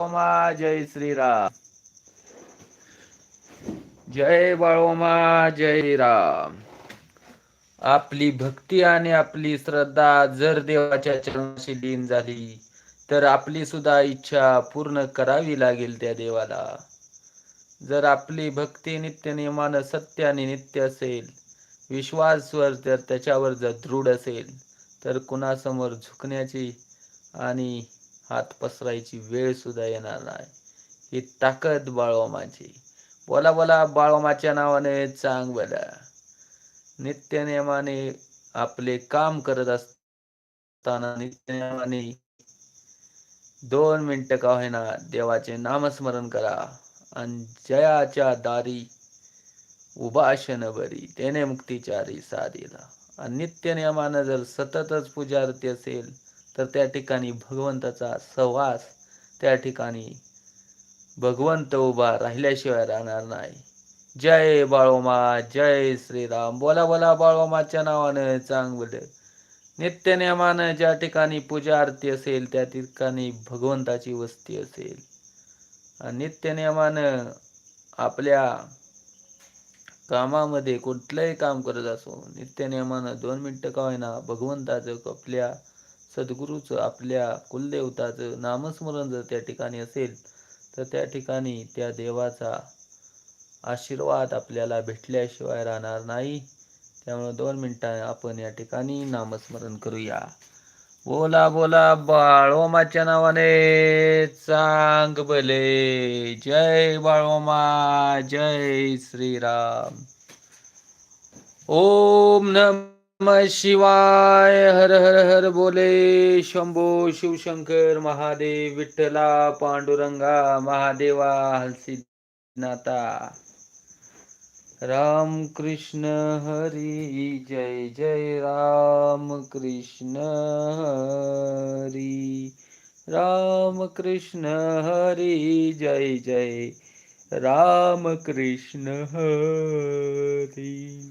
बाळोमा जय श्रीराम. जय बाळोमा जय राम. आपली भक्ती आणि आपली श्रद्धा जर देवाच्या चरणाशी लीन झाली तर आपली सुद्धा इच्छा पूर्ण करावी लागेल त्या देवाला. जर आपली भक्ती नित्य नियमान सत्य आणि नित्य असेल विश्वासवर जर त्याच्यावर जर दृढ असेल तर कुणासमोर झुकण्याची आणि हात पसरायची वेळ सुद्धा येणार नाही. ही ताकद बाळोमाची. बोला बोला बाळोमाच्या नावाने चांग बोला. नित्य नियमाने आपले काम करत असताना नित्य नियमाने दोन मिनिटं का होईना देवाचे नामस्मरण करा आणि जयाच्या दारी उभाशन बरी त्याने मुक्तीचारी साधीला. आणि नित्य नियमानं जर सततच पूजारती असेल तर त्या ठिकाणी भगवंताचा सहवास त्या ठिकाणी भगवंत उभा राहिल्याशिवाय राहणार नाही. जय बाळोमा जय श्रीराम. बोला बोला बाळोमाच्या नावानं चांगलं. नित्य नियमानं ज्या ठिकाणी पूजा आरती असेल त्या ठिकाणी भगवंताची वस्ती असेल. आणि नित्य नियमानं आपल्या कामामध्ये कुठलंही काम करत असो नित्य नियमानं दोन मिनटं का होईना भगवंताचं आपल्या सद्गुरूचं आपल्या कुलदेवताचं नामस्मरण जर त्या ठिकाणी असेल तर त्या ठिकाणी त्या देवाचा आशीर्वाद आपल्याला भेटल्याशिवाय राहणार नाही. त्यामुळे दोन मिनिटं आपण या ठिकाणी नामस्मरण करूया. बोला बोला बाळोमाच्या नावाने चांग भले जय बाळोमा जय श्रीराम. ओम नम शिवाय हर हर हर बोले शंभो शिवशंकर महादेव विठ्ठला पांडुरंगा महादेवा हलसिद्धनाथा राम कृष्ण हरी जय जय राम कृष्ण हरी. राम कृष्ण हरी जय जय राम कृष्ण हरी.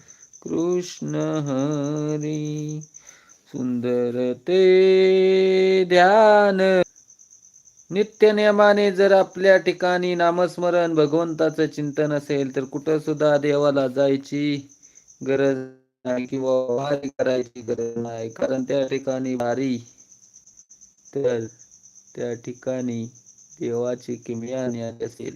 कृष्ण हरी सुंदर ते ध्यान. नित्य नियमाने जर आपल्या ठिकाणी नामस्मरण भगवंताचं चिंतन असेल तर कुठं सुद्धा देवाला जायची गरज नाही किंवा वारी करायची गरज नाही. कारण त्या ठिकाणी वारी तर त्या ठिकाणी देवाची किमया ज्ञान असेल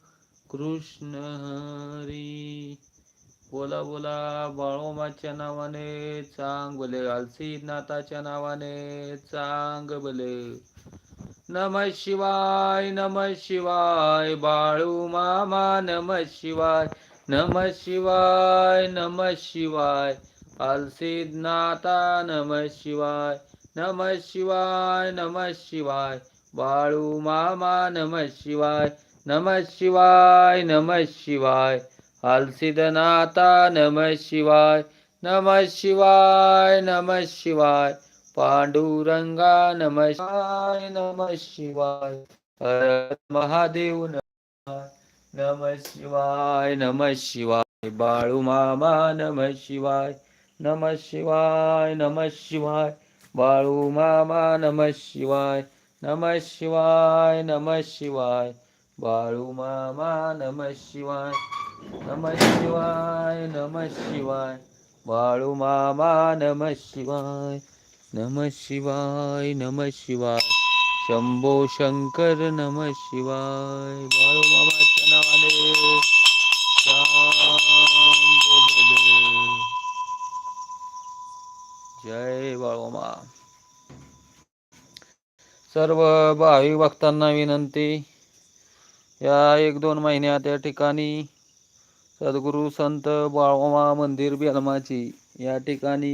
कृष्ण हरी. बोला बोला बाळोमाच्या नावाने चांग बोले नाथाच्या नावाने चांग बोले नम शिवाय नम शिवाय बाळू मामा नम शिवाय नम शिवाय नम शिवाय नाथा नम शिवाय नम शिवाय नम शिवाय बाळू मामा नम शिवाय नम शिवाय नम शिवाय. नाथा नम शिवाय. नम शिवाय नम शिवाय. पांडुरंगा नम शिवाय नम शिवाय. हर महादेव नम शिवाय नम शिवाय. बाळू मामा नम शिवाय. नम शिवाय नम शिवाय. बाळू मामा नम शिवाय. नम शिवाय नम शिवाय. बाळू नम शिवाय नम शिवाय नम शिवाय. बाळू नम शिवाय नम शिवाय नम शिवाय. शंभो शंकर नम शिवाय. बाळूमामाच्या नावाने. जय बाळूमा सर्व भाविक भक्तांना विनंती. या एक दोन महिन्यात या ठिकाणी सद्गुरू संत बाळोमा मंदिर बेलमाची या ठिकाणी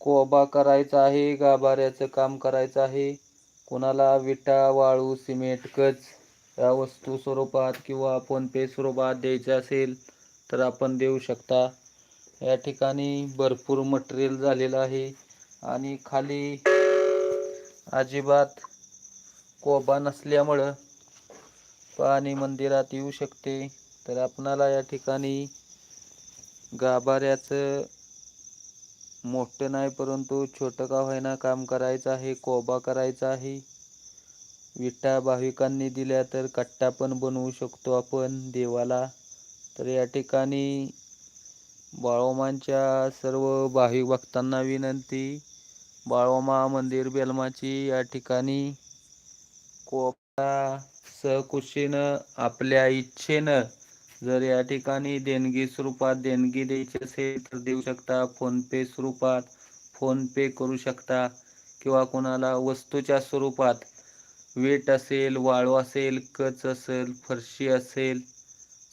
कोबा करायचा आहे गाभाऱ्याचं काम करायचं आहे. कोणाला विटा वाळू सिमेंट कच या वस्तू स्वरूपात किंवा फोनपे स्वरूपात द्यायचे असेल तर आपण देऊ शकता. या ठिकाणी भरपूर मटेरियल झालेलं आहे आणि खाली अजिबात कोबा नसल्यामुळं पाणी मंदिरात येऊ शकते. तर आपणाला या ठिकाणी गाभाऱ्याचं मोठं नाही परंतु छोटं का होईना काम करायचं आहे कोबा करायचा आहे. विटा भाविकांनी दिल्या तर कट्टा पण बनवू शकतो आपण देवाला. तर या ठिकाणी बाळोमांच्या सर्व भाविक भक्तांना विनंती बाळोमा मंदिर बेलमाची या ठिकाणी कोबा सहकुशीनं आपल्या इच्छेनं जर या ठिकाणी देणगी स्वरूपात देणगी द्यायची असेल तर देऊ शकता. फोनपे स्वरूपात फोनपे करू शकता. किंवा कोणाला वस्तूच्या स्वरूपात वेट असेल वाळू असेल कच असेल फरशी असेल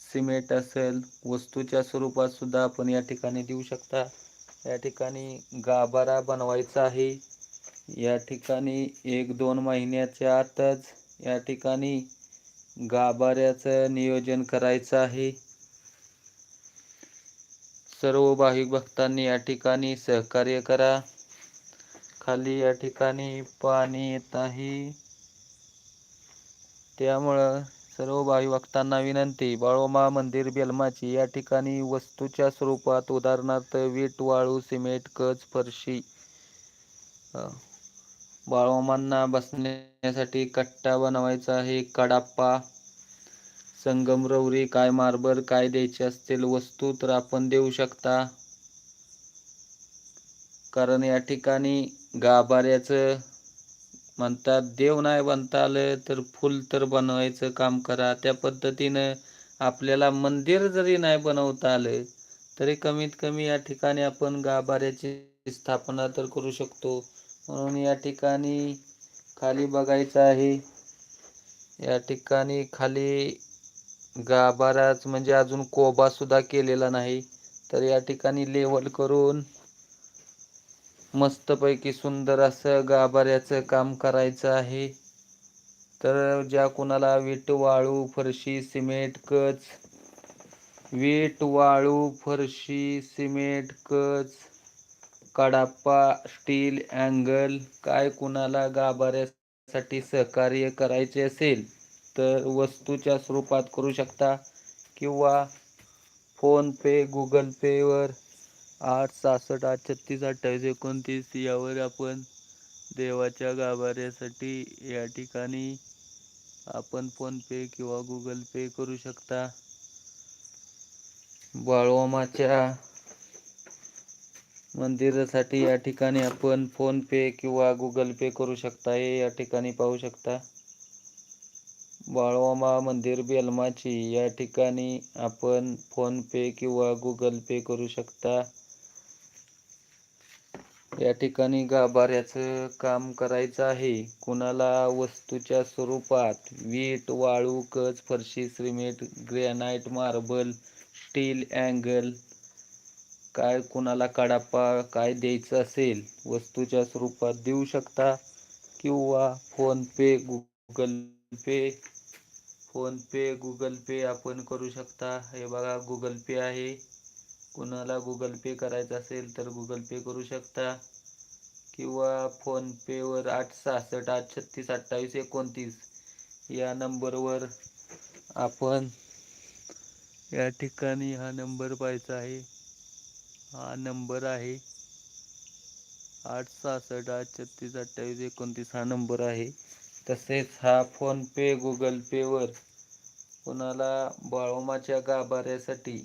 सिमेंट असेल वस्तूच्या स्वरूपात सुद्धा आपण या ठिकाणी देऊ शकता. या ठिकाणी गाभारा बनवायचा आहे. या ठिकाणी एक दोन महिन्याच्या आतच या ठिकाणी गाभाऱ्याचं नियोजन करायचं आहे. सर्व भाविक भक्तांनी या ठिकाणी सहकार्य करा. खाली या ठिकाणी पाणी येत आहे. त्यामुळं सर्व भाविक भक्तांना विनंती बाळोमा मंदिर बेलमाची या ठिकाणी वस्तूच्या स्वरूपात उदाहरणार्थ वीट वाळू सिमेंट कच फरशी बाळोमांना बसण्यासाठी कट्टा बनवायचा आहे. कडाप्पा संगमरवरी काय मार्बल काय द्यायचे असतील वस्तू तर आपण देऊ शकता. कारण या ठिकाणी गाभाऱ्याचं म्हणतात देव नाही बनता आलं तर फुल तर बनवायचं काम करा. त्या पद्धतीनं आपल्याला मंदिर जरी नाही बनवता आलं तरी कमीत कमी या ठिकाणी आपण गाभाऱ्याची स्थापना तर करू शकतो. म्हणून या ठिकाणी खाली बघायचं आहे. या ठिकाणी खाली गाभाराच म्हणजे अजून कोबासुद्धा केलेला नाही. तर या ठिकाणी लेवल करून मस्तपैकी सुंदर असं गाभाऱ्याचं काम करायचं आहे. तर ज्या कोणाला वीट वाळू फरशी सिमेंट कच वीट वाळू फरशी सिमेंट कच कडाप्पा स्टील अँगल काय कुणाला गाभाऱ्यासाठी सहकार्य करायचे असेल तर वस्तूच्या स्वरूपात करू शकता किंवा फोनपे गुगल पेवर आठ सहासष्ट आठ छत्तीस अठ्ठावीस एकोणतीस यावर आपण देवाच्या गाभाऱ्यासाठी या ठिकाणी आपण फोनपे किंवा गुगल पे करू शकता. बाळोमाच्या मंदिरासाठी या ठिकाणी आपण फोन पे किंवा गुगल पे करू शकता. हे या ठिकाणी पाहू शकता. बाळवामा मंदिर बेलमाची या ठिकाणी आपण फोन पे किंवा गुगल पे करू शकता. या ठिकाणी गाभाऱ्याचं काम करायचं आहे. कुणाला वस्तूच्या स्वरूपात वीट वाळू कच फरशी cement granite marble steel angle काय कुणाला कडापा काय द्यायचं असेल वस्तूच्या स्वरूपात देऊ शकता? किंवा PhonePe Google Pay PhonePe Google Pay आपण करू शकता? हे बघा गुगल पे आहे. कुणाला गुगल पे करायचं असेल तर गुगल पे करू शकता. किंवा फोनपेवर आठ सहासष्ट आठ छत्तीस अठ्ठावीस एकोणतीस या नंबरवर आपण या ठिकाणी हा नंबर पाहायचा आहे. हा नंबर आहे. आठ सहासष्ट आठ छत्तीस अठ्ठावीस एकोणतीस हा नंबर आहे. तसेच हा फोनपे गुगल पेवर कोणाला बाळोमाच्या गाभाऱ्यासाठी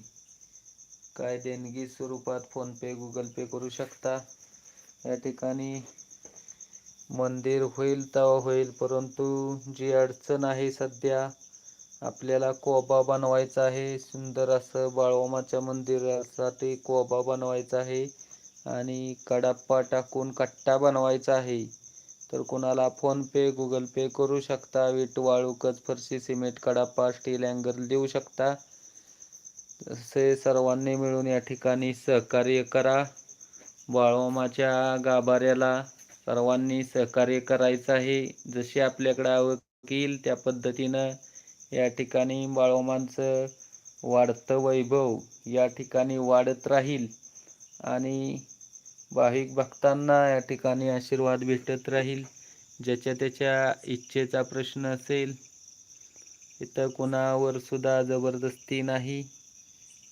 काय देणगी स्वरूपात फोनपे गुगल पे करू शकता? या ठिकाणी मंदिर होईल तेव्हा होईल परंतु जी अडचण आहे सध्या आपल्याला कोबा बनवायचा आहे. सुंदर असं बाळोमाच्या मंदिरासाठी कोबा बनवायचा आहे. आणि कडाप्पा टाकून कट्टा बनवायचा आहे. तर कुणाला फोनपे गुगल पे करू शकता. विट वाळू कच फरशी सिमेंट कडाप्पा स्टील अँगल देऊ शकता. तसे सर्वांनी मिळून या ठिकाणी सहकार्य करा. बाळोमाच्या गाभाऱ्याला सर्वांनी सहकार्य करायचं आहे. जसे आपल्याकडे आवक येईल त्या पद्धतीनं या ठिकाणी बाळोमांचं वाढतं वैभव या ठिकाणी वाढत राहील. आणि भाविक भक्तांना या ठिकाणी आशीर्वाद भेटत राहील. ज्याच्या त्याच्या इच्छेचा प्रश्न असेल इथं कुणावर सुद्धा जबरदस्ती नाही.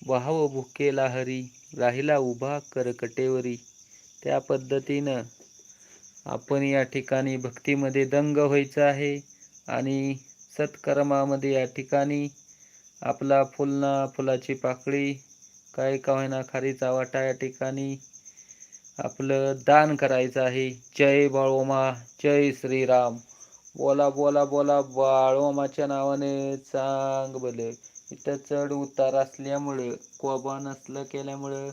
वाहव भुकेला हरी राहिला उभा करकटेवरी. त्या पद्धतीनं आपण या ठिकाणी भक्तीमध्ये दंग व्हायचं आहे आणि सत्कर्मामध्ये या ठिकाणी आपला फुलना फुलाची पाकळी काय का होईना खारीचा वाटा या ठिकाणी आपलं दान करायचं आहे. जय बाळोमा जय श्रीराम. बोला बोला बोला बाळोमाच्या नावाने चांग भलं इथं चढ उतार असल्यामुळं कोबा नसलं केल्यामुळं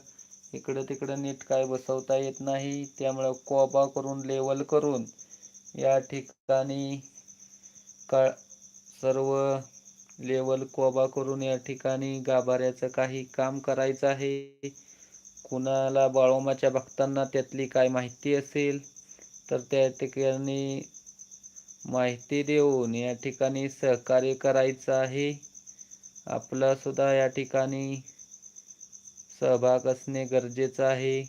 इकडं तिकडं नीट काय बसवता येत नाही. त्यामुळं कोबा करून लेवल करून या ठिकाणी का सर्व लेवल कोबा करून या ठिकाणी गाभाऱ्याचं काही काम करायचं आहे. कुणाला बाळोमाच्या भक्तांना त्यातली काय माहिती असेल तर त्या ठिकाणी माहिती देऊन या ठिकाणी सहकार्य करायचं आहे. आपला सुद्धा या ठिकाणी सहभाग असणे गरजेचं आहे.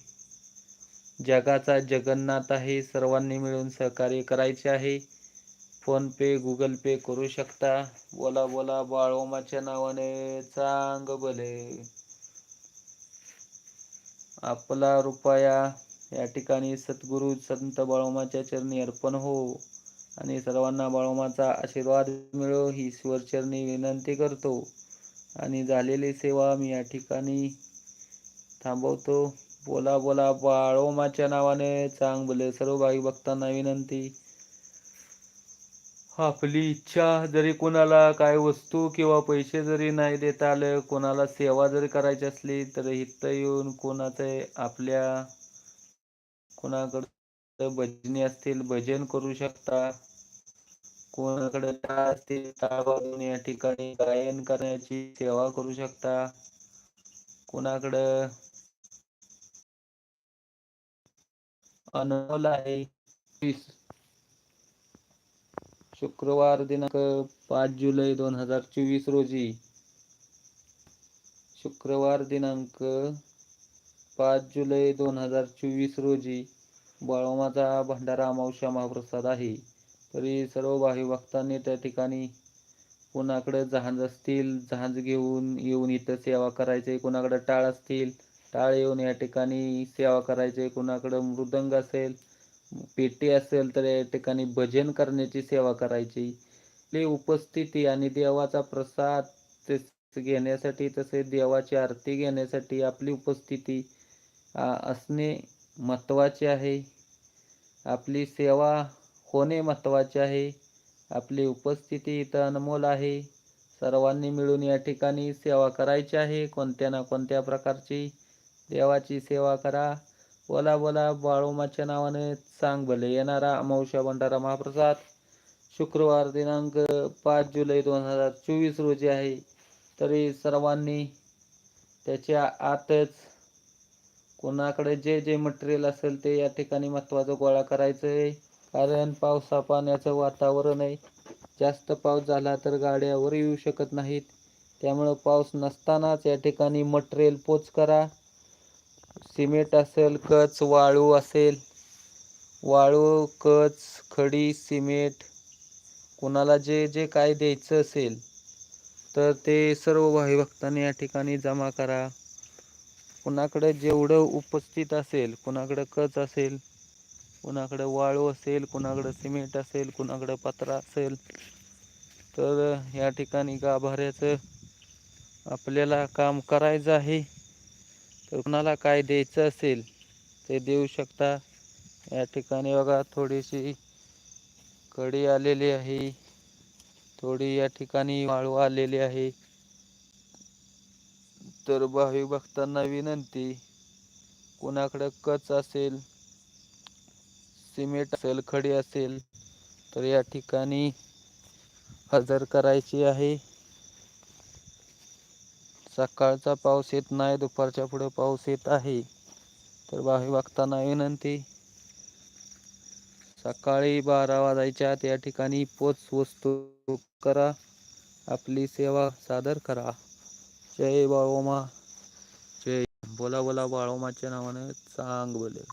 जगाचा जगन्नाथ आहे सर्वांनी मिळून सहकार्य करायचे आहे. फोनपे गुगल पे करू शकता? बोला बोला बाळोमाच्या नावाने चांग भले. आपला रुपया या ठिकाणी सद्गुरू संत बाळोमाच्या चरणी अर्पण हो. आणि सर्वांना बाळोमाचा आशीर्वाद मिळो ही स्वरचरणी विनंती करतो. आणि झालेली सेवा मी या ठिकाणी थांबवतो. बोला बोला बाळोमाच्या नावाने चांग भले. सर्व भाई भक्तांना विनंती. आपली इच्छा जरी कोणाला काय वस्तू किंवा पैसे जरी नाही देता आलं कोणाला सेवा जरी करायची असली तर इथं येऊन कोणाचं आपल्या कोणाकडे भजनी असतील भजन करू शकता. कोणाकडे असतील टाळ या ठिकाणी गायन करण्याची सेवा करू शकता. कोणाकडं अनमोल आहे शुक्रवार दिनांक पाच जुलै दोन हजार चोवीस रोजी. शुक्रवार दिनांक पाच जुलै दोन हजार चोवीस रोजी बाळोमाचा भंडारा अमावस्या महाप्रसाद आहे. तरी सर्व भावी भक्तांनी त्या ठिकाणी कोणाकडे जहाज असतील जहाज घेऊन येऊन इथं सेवा करायचे कोणाकडे टाळ असतील टाळ येऊन या ठिकाणी सेवा करायचे कोणाकडं मृदंग असेल पेटी असेल तर या ठिकाणी भजन करण्याची सेवा करायची. आपली उपस्थिती आणि देवाचा प्रसाद घेण्यासाठी तसे देवाची आरती घेण्यासाठी आपली उपस्थिती असणे महत्त्वाचे आहे. आपली सेवा होणे महत्त्वाचे आहे. आपली उपस्थिती इथं अनमोल आहे. सर्वांनी मिळून या ठिकाणी सेवा करायची आहे. कोणत्या ना कोणत्या प्रकारची देवाची सेवा करा. बोला बोला बाळोमाच्या नावाने सांग भले. येणारा अमावश्या भंडारा महाप्रसाद शुक्रवार दिनांक पाच जुलै दोन हजार चोवीस रोजी आहे. तरी सर्वांनी त्याच्या आतच कोणाकडे जे जे मटेरियल असेल ते या ठिकाणी महत्त्वाचं गोळा करायचं आहे कारण पावसा पाण्याचं वातावरण आहे. जास्त पाऊस झाला तर गाड्यावर येऊ शकत नाहीत. त्यामुळं पाऊस नसतानाच या ठिकाणी मटेरियल पोच करा. सिमेंट असेल कच वाळू असेल. वाळू कच खडी सिमेंट कोणाला जे जे काय द्यायचं असेल तर ते सर्व भाई भक्तांनी या ठिकाणी जमा करा. कुणाकडे जेवढं उपस्थित असेल कुणाकडं कच असेल कुणाकडं वाळू असेल कुणाकडं सिमेंट असेल कुणाकडं पत्रा असेल तर या ठिकाणी गाभाऱ्याचं आपल्याला काम करायचं आहे. तर कुणाला काय द्यायचं असेल ते देऊ शकता. या ठिकाणी बघा थोडीशी कडी आलेली आहे. थोडी या ठिकाणी वाळू आलेली आहे. तर भावी भक्तांना विनंती कुणाकडे कच असेल सिमेंट असेल खडी असेल तर या ठिकाणी हजर करायची आहे. सकाळचा पाऊस येत नाही दुपारच्या पुढे पाऊस येत आहे. तर भावी बघताना विनंती सकाळी बारा वाजायच्या त्या या ठिकाणी पोच वस्तू करा आपली सेवा सादर करा. जय बाळोमा जय बोला बोला बाळोमाच्या नावानं चांग बोले